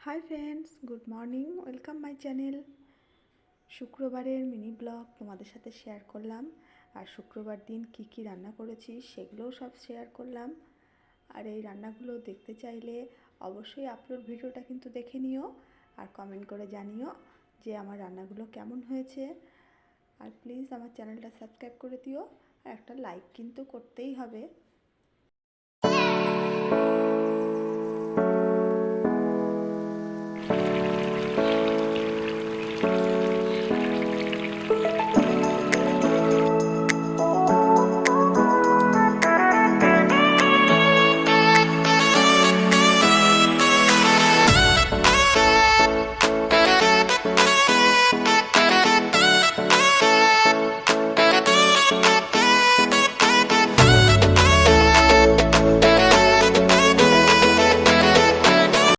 Hi friends good morning welcome my channel শুক্রবারের mini blog তোমাদের সাথে শেয়ার করলাম। আর শুক্রবার দিন কি কি রান্না করেছি সেগুলোও সব শেয়ার করলাম। আর এই রান্নাগুলো দেখতে চাইলে অবশ্যই আপলোড ভিডিওটা কিন্তু দেখে নিও আর কমেন্ট করে জানিও যে আমার রান্নাগুলো কেমন হয়েছে। আর প্লিজ আমার চ্যানেলটা সাবস্ক্রাইব করে দিও। আর একটা লাইক কিন্তু করতেই হবে।